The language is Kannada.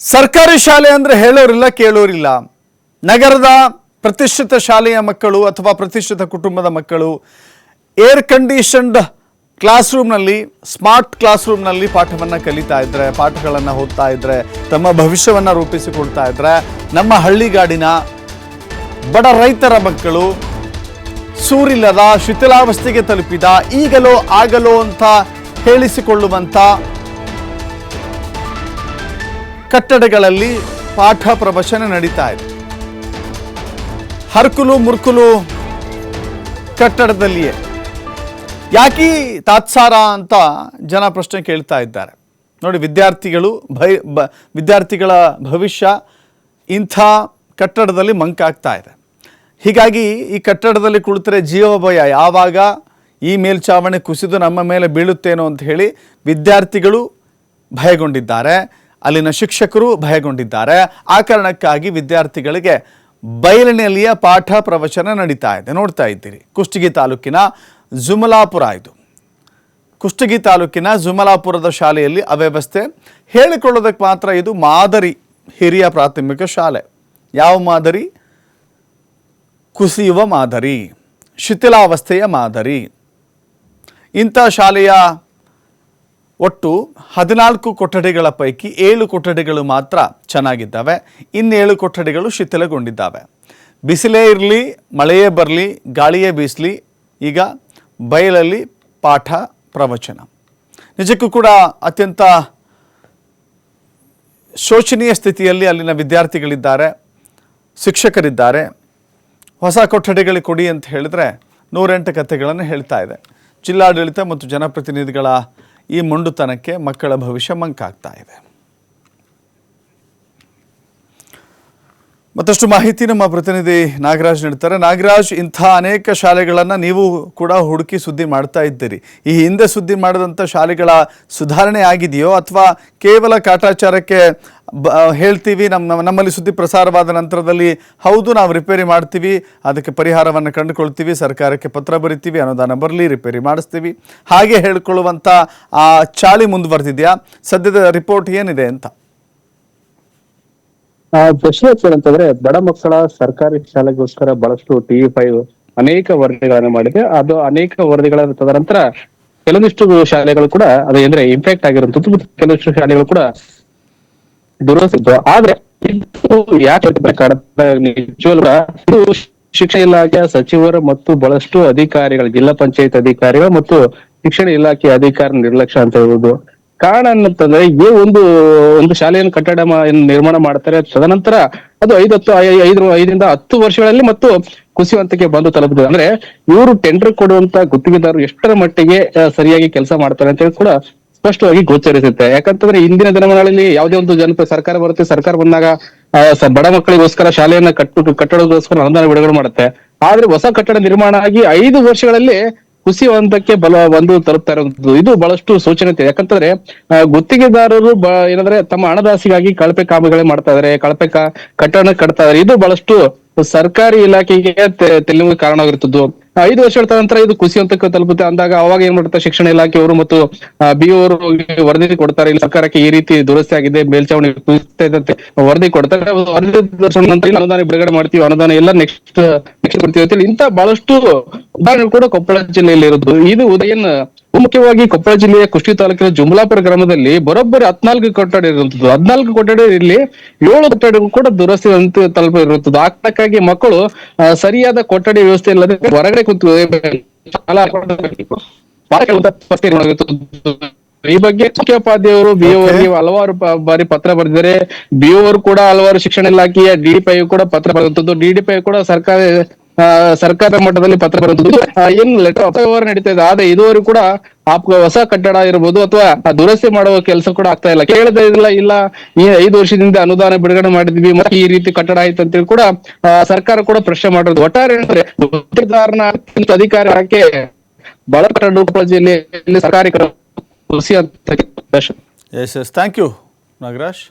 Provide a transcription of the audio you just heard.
ಸರ್ಕಾರಿ ಶಾಲೆ ಅಂದರೆ ಹೇಳೋರಿಲ್ಲ, ಕೇಳೋರಿಲ್ಲ. ನಗರದ ಪ್ರತಿಷ್ಠಿತ ಶಾಲೆಯ ಮಕ್ಕಳು ಅಥವಾ ಪ್ರತಿಷ್ಠಿತ ಕುಟುಂಬದ ಮಕ್ಕಳು ಏರ್ ಕಂಡೀಷನ್ಡ್ ಕ್ಲಾಸ್ ರೂಮ್ನಲ್ಲಿ ಸ್ಮಾರ್ಟ್ ಕ್ಲಾಸ್ ರೂಮ್ನಲ್ಲಿ ಪಾಠವನ್ನು ಕಲಿತಾ ಇದ್ದರೆ ಪಾಠಗಳನ್ನು ಓದ್ತಾ ಇದ್ದರೆ ತಮ್ಮ ಭವಿಷ್ಯವನ್ನು ರೂಪಿಸಿಕೊಳ್ತಾ ಇದ್ದರೆ ನಮ್ಮ ಹಳ್ಳಿಗಾಡಿನ ಬಡ ರೈತರ ಮಕ್ಕಳು ಸೂರಿಲ್ಲದ, ಶಿಥಿಲಾವಸ್ಥೆಗೆ ತಲುಪಿದ, ಈಗಲೋ, ಆಗಲೋ ಅಂತ ಹೇಳಿಸಿಕೊಳ್ಳುವಂಥ ಕಟ್ಟಡಗಳಲ್ಲಿ ಪಾಠ ಪ್ರವಚನ ನಡೀತಾ ಇದೆ. ಹರ್ಕುಲು ಮುರ್ಕುಲು ಕಟ್ಟಡದಲ್ಲಿಯೇ. ಯಾಕೆ ತಾತ್ಸಾರ ಅಂತ ಜನ ಪ್ರಶ್ನೆ ಕೇಳ್ತಾ ಇದ್ದಾರೆ. ನೋಡಿ, ವಿದ್ಯಾರ್ಥಿಗಳು ಭಯ ಬ, ವಿದ್ಯಾರ್ಥಿಗಳ ಭವಿಷ್ಯ ಇಂಥ ಕಟ್ಟಡದಲ್ಲಿ ಮಂಕಾಗ್ತಾ ಇದೆ. ಹೀಗಾಗಿ ಈ ಕಟ್ಟಡದಲ್ಲಿ ಕುಳಿತರೆ ಜೀವ ಭಯ. ಯಾವಾಗ ಈ ಮೇಲ್ಛಾವಣಿ ಕುಸಿದು ನಮ್ಮ ಮೇಲೆ ಬೀಳುತ್ತೇನೋ ಅಂತ ಹೇಳಿ ವಿದ್ಯಾರ್ಥಿಗಳು ಭಯಗೊಂಡಿದ್ದಾರೆ. ಅಲ್ಲಿನ ಶಿಕ್ಷಕರು ಭಯಗೊಂಡಿದ್ದಾರೆ. ಆ ಕಾರಣಕ್ಕಾಗಿ ವಿದ್ಯಾರ್ಥಿಗಳಿಗೆ ಬಯಲಿನಲ್ಲಿಯ ಪಾಠ ಪ್ರವಚನ ನಡೀತಾ ಇದೆ. ನೋಡ್ತಾ ಇದ್ದೀರಿ. ಕುಷ್ಟಗಿ ತಾಲೂಕಿನ ಜುಮಲಾಪುರ ಇದು. ಕುಷ್ಟಗಿ ತಾಲೂಕಿನ ಜುಮಲಾಪುರದ ಶಾಲೆಯಲ್ಲಿ ಅವ್ಯವಸ್ಥೆ. ಹೇಳಿಕೊಳ್ಳೋದಕ್ಕೆ ಮಾತ್ರ ಇದು ಮಾದರಿ ಹಿರಿಯ ಪ್ರಾಥಮಿಕ ಶಾಲೆ. ಯಾವ ಮಾದರಿ? ಕುಸಿಯುವ ಮಾದರಿ. ಶಿಥಿಲಾವಸ್ಥೆಯ ಮಾದರಿ. ಇಂಥ ಶಾಲೆಯ ಒಟ್ಟು ಹದಿನಾಲ್ಕು ಕೊಠಡಿಗಳ ಪೈಕಿ ಏಳು ಕೊಠಡಿಗಳು ಮಾತ್ರ ಚೆನ್ನಾಗಿದ್ದಾವೆ. ಇನ್ನೇಳು ಕೊಠಡಿಗಳು ಶಿಥಿಲಗೊಂಡಿದ್ದಾವೆ. ಬಿಸಿಲೇ ಇರಲಿ, ಮಳೆಯೇ ಬರಲಿ, ಗಾಳಿಯೇ ಬೀಸಲಿ, ಈಗ ಬಯಲಲ್ಲಿ ಪಾಠ ಪ್ರವಚನ. ನಿಜಕ್ಕೂ ಕೂಡ ಅತ್ಯಂತ ಶೋಚನೀಯ ಸ್ಥಿತಿಯಲ್ಲಿ ಅಲ್ಲಿನ ವಿದ್ಯಾರ್ಥಿಗಳಿದ್ದಾರೆ, ಶಿಕ್ಷಕರಿದ್ದಾರೆ. ಹೊಸ ಕೊಠಡಿಗಳಿಗೆ ಕೊಡಿ ಅಂತ ಹೇಳಿದ್ರೆ ನೂರೆಂಟು ಕಥೆಗಳನ್ನು ಹೇಳ್ತಾ ಇದೆ. ಜಿಲ್ಲಾಡಳಿತ ಮತ್ತು ಜನಪ್ರತಿನಿಧಿಗಳ ಈ ಮೊಂಡುತನಕ್ಕೆ ಮಕ್ಕಳ ಭವಿಷ್ಯ ಮಂಕಾಗ್ತಾ ಇದೆ. ಮತ್ತಷ್ಟು ಮಾಹಿತಿ ನಮ್ಮ ಪ್ರತಿನಿಧಿ ನಾಗರಾಜ್ ನೀಡ್ತಾರೆ. ನಾಗರಾಜ್, ಇಂಥ ಅನೇಕ ಶಾಲೆಗಳನ್ನು ನೀವು ಕೂಡ ಹುಡುಕಿ ಸುದ್ದಿ ಮಾಡ್ತಾ ಇದ್ದೀರಿ. ಈ ಹಿಂದೆ ಸುದ್ದಿ ಮಾಡಿದಂಥ ಶಾಲೆಗಳ ಸುಧಾರಣೆ ಆಗಿದೆಯೋ ಅಥವಾ ಕೇವಲ ಕಾಟಾಚಾರಕ್ಕೆ ಬ ಹೇಳ್ತೀವಿ ನಮ್ಮ ನಮ್ಮ- ನಮ್ಮಲ್ಲಿ ಸುದ್ದಿ ಪ್ರಸಾರವಾದ ನಂತರದಲ್ಲಿ ಹೌದು, ನಾವು ರಿಪೇರಿ ಮಾಡ್ತೀವಿ, ಅದಕ್ಕೆ ಪರಿಹಾರವನ್ನು ಕಂಡುಕೊಳ್ತೀವಿ, ಸರ್ಕಾರಕ್ಕೆ ಪತ್ರ ಬರಿತೀವಿ, ಅನುದಾನ ಬರಲಿ, ರಿಪೇರಿ ಮಾಡಿಸ್ತೀವಿ. ಹಾಗೆ ಹೇಳ್ಕೊಳ್ಳುವಂಥ ಆ ಚಾಳಿ ಮುಂದುವರೆದಿದೆಯಾ? ಸದ್ಯದ ರಿಪೋರ್ಟ್ ಏನಿದೆ ಅಂತ? ಪ್ರಶ್ನೆ ಏನಂತಂದ್ರೆ ಬಡ ಮಕ್ಕಳ ಸರ್ಕಾರಿ ಶಾಲೆಗೋಸ್ಕರ ಬಹಳಷ್ಟು ಟಿವಿ ಫೈವ್ ಅನೇಕ ವರದಿಗಳನ್ನು ಮಾಡಿದೆ. ಅದು ಅನೇಕ ವರದಿಗಳ ತದನಂತರ ಕೆಲವೊಂದಿಷ್ಟು ಶಾಲೆಗಳು ಕೂಡ ಅದು ಅಂದ್ರೆ ಇಂಪ್ಯಾಕ್ಟ್ ಆಗಿರುವಂತದ್ದು ಮತ್ತು ಕೆಲವೊಂದಿಷ್ಟು ಶಾಲೆಗಳು ಕೂಡ ದುರಸ್ತಿತ್ತು. ಆದ್ರೆ ಶಿಕ್ಷಣ ಇಲಾಖೆಯ ಸಚಿವರು ಮತ್ತು ಬಹಳಷ್ಟು ಅಧಿಕಾರಿಗಳು, ಜಿಲ್ಲಾ ಪಂಚಾಯತ್ ಅಧಿಕಾರಿಗಳು ಮತ್ತು ಶಿಕ್ಷಣ ಇಲಾಖೆ ಅಧಿಕಾರಿ ನಿರ್ಲಕ್ಷ್ಯ ಅಂತ ಹೇಳ್ಬೋದು. ಕಾರಣ ಅಂತಂದ್ರೆ ಈ ಒಂದು ಒಂದು ಶಾಲೆಯನ್ನು ಕಟ್ಟಡ ನಿರ್ಮಾಣ ಮಾಡ್ತಾರೆ. ತದನಂತರ ಅದು ಐದು ಹತ್ತು ಐದು ಐದರಿಂದ ಹತ್ತು ವರ್ಷಗಳಲ್ಲಿ ಮತ್ತು ಕುಸಿಯುವಂತಕ್ಕೆ ಬಂದು ತಲುಪಿದೆ ಅಂದ್ರೆ ಇವರು ಟೆಂಡರ್ ಕೊಡುವಂತ ಗುತ್ತಿಗೆದಾರರು ಎಷ್ಟರ ಮಟ್ಟಿಗೆ ಸರಿಯಾಗಿ ಕೆಲಸ ಮಾಡ್ತಾರೆ ಅಂತ ಕೂಡ ಸ್ಪಷ್ಟವಾಗಿ ಗೋಚರಿಸುತ್ತೆ. ಯಾಕಂತಂದ್ರೆ ಇಂದಿನ ದಿನಮಾನಗಳಲ್ಲಿ ಯಾವುದೇ ಒಂದು ಜನಪ್ರ ಸರ್ಕಾರ ಬರುತ್ತೆ. ಸರ್ಕಾರ ಬಂದಾಗ ಬಡ ಮಕ್ಕಳಿಗೋಸ್ಕರ ಶಾಲೆಯನ್ನ ಕಟ್ಟು ಕಟ್ಟಡಗೋಸ್ಕರ ಅನುದಾನ ಬಿಡುಗಡೆ ಮಾಡುತ್ತೆ. ಆದ್ರೆ ಹೊಸ ಕಟ್ಟಡ ನಿರ್ಮಾಣ ಆಗಿ ಐದು ವರ್ಷಗಳಲ್ಲಿ ಕುಸಿಯುವಂತಕ್ಕೆ ಬಲ ಒಂದು ಇರುವಂತದ್ದು ಇದು ಬಹಳಷ್ಟು ಸೂಚನೆ ಇದೆ ಯಾಕಂತಂದ್ರೆ ಗುತ್ತಿಗೆದಾರರು ಏನಂದ್ರೆ ತಮ್ಮ ಹಣದಾಸಿಗಾಗಿ ಕಳಪೆ ಕಾಮಗಳೇ ಮಾಡ್ತಾ ಇದಾರೆ, ಕಳಪೆ ಕಟ್ಟಡ ಕಟ್ತಾ ಇದಾರೆ. ಇದು ಬಹಳಷ್ಟು ಸರ್ಕಾರಿ ಇಲಾಖೆಗೆ ತೆ- ಕಾರಣ ಕಾರಣವಾಗಿರ್ತದ್ದು. ಐದು ವರ್ಷಗಳ ನಂತರ ಇದು ಕುಸಿಯುವಂತಕ್ಕೆ ತಲುಪುತ್ತೆ. ಅಂದಾಗ ಅವಾಗ ಏನ್ ಮಾಡುತ್ತೆ? ಶಿಕ್ಷಣ ಇಲಾಖೆಯವರು ಮತ್ತು ಬಿ ಅವರು ವರದಿ ಕೊಡ್ತಾರೆ. ಇಲ್ಲಿ ಸರ್ಕಾರಕ್ಕೆ ಈ ರೀತಿ ದುರಸ್ತಿ ಆಗಿದೆ. ಮೇಲ್ಚಾವಣಿ ಅಂತ ವರದಿ ಕೊಡ್ತಾರೆ. ವರದಿ ನಂತರ ಅನುದಾನ ಬಿಡುಗಡೆ ಮಾಡ್ತೀವಿ. ಅನುದಾನ ಎಲ್ಲ ನೆಕ್ಸ್ಟ್ ನೆಕ್ಸ್ಟ್ ಕೊಡ್ತೀವಿ ಅಂತ ಇಂತ ಬಹಳಷ್ಟು ಉದಾಹರಣೆ ಕೂಡ ಕೊಪ್ಪಳ ಜಿಲ್ಲೆಯಲ್ಲಿ ಇರೋದು. ಇದು ಉದಯನ್ ಮುಖ್ಯವಾಗಿ ಕೊಪ್ಪಳ ಜಿಲ್ಲೆಯ ಕುಷ್ಟಿ ತಾಲೂಕಿನ ಜುಮ್ಲಾಪುರ ಗ್ರಾಮದಲ್ಲಿ ಬರೋಬ್ಬರಿ ಹದ್ನಾಲ್ಕು ಕೊಠಡಿ ಇರುವಂತದ್ದು ಹದ್ನಾಲ್ಕು ಕೊಠಡಿ ಇಲ್ಲಿ ಏಳು ಕೊಠಡಿಗೂ ಕೂಡ ದುರಸ್ತಿ ಅಂತ ತಲುಪ ಇರುತ್ತದೆ ಆ ಕಾರಣಕ್ಕಾಗಿ ಮಕ್ಕಳು ಸರಿಯಾದ ಕೊಠಡಿ ವ್ಯವಸ್ಥೆ ಇಲ್ಲದೆ ಹೊರಗಡೆ ಕೂತು. ಈ ಬಗ್ಗೆ ಮುಖ್ಯೋಪಾಧ್ಯಾಯರು ಬಿ ಅವರಿಗೆ ಹಲವಾರು ಬಾರಿ ಪತ್ರ ಬರೆದಿದ್ದಾರೆ. ಬಿ ಅವರು ಕೂಡ ಹಲವಾರು ಶಿಕ್ಷಣ ಇಲಾಖೆಯ ಡಿಡಿಪಿ ಕೂಡ ಪತ್ರ ಬರೆದಂತದ್ದು ಡಿಡಿಪಿ ಕೂಡ ಸರ್ಕಾರ ಸರ್ಕಾರ ಮಟ್ಟದಲ್ಲಿ ಪತ್ರ ಬರುವಂತದ್ದು ಏನ್ ಲೆಟರ್ ವ್ಯವಹಾರ ನಡೀತಾ ಇದೆ? ಆದ್ರೆ ಇದುವರೆಗೂ ಕೂಡ ಆ ಹೊಸ ಕಟ್ಟಡ ಇರಬಹುದು ಅಥವಾ ದುರಸ್ತಿ ಮಾಡುವ ಕೆಲಸ ಕೂಡ ಆಗ್ತಾ ಇಲ್ಲ. ಕೇಳದೇ ಇಲ್ಲ ಇಲ್ಲ, ಈ ಐದು ವರ್ಷದಿಂದ ಅನುದಾನ ಬಿಡುಗಡೆ ಮಾಡಿದ್ವಿ ಮತ್ತೆ ಈ ರೀತಿ ಕಟ್ಟಡ ಆಯ್ತು ಅಂತೇಳಿ ಕೂಡ ಸರ್ಕಾರ ಕೂಡ ಪ್ರಶ್ನೆ ಮಾಡಿರೋದು. ಒಟ್ಟಾರೆ ಏನಂದ್ರೆ ಅಧಿಕಾರಕ್ಕೆ ಬಹಳ ಕಟ್ಟಡ ಜಿಲ್ಲೆಯಲ್ಲಿ ಸರ್ಕಾರಿ S S thank you Nagaraj.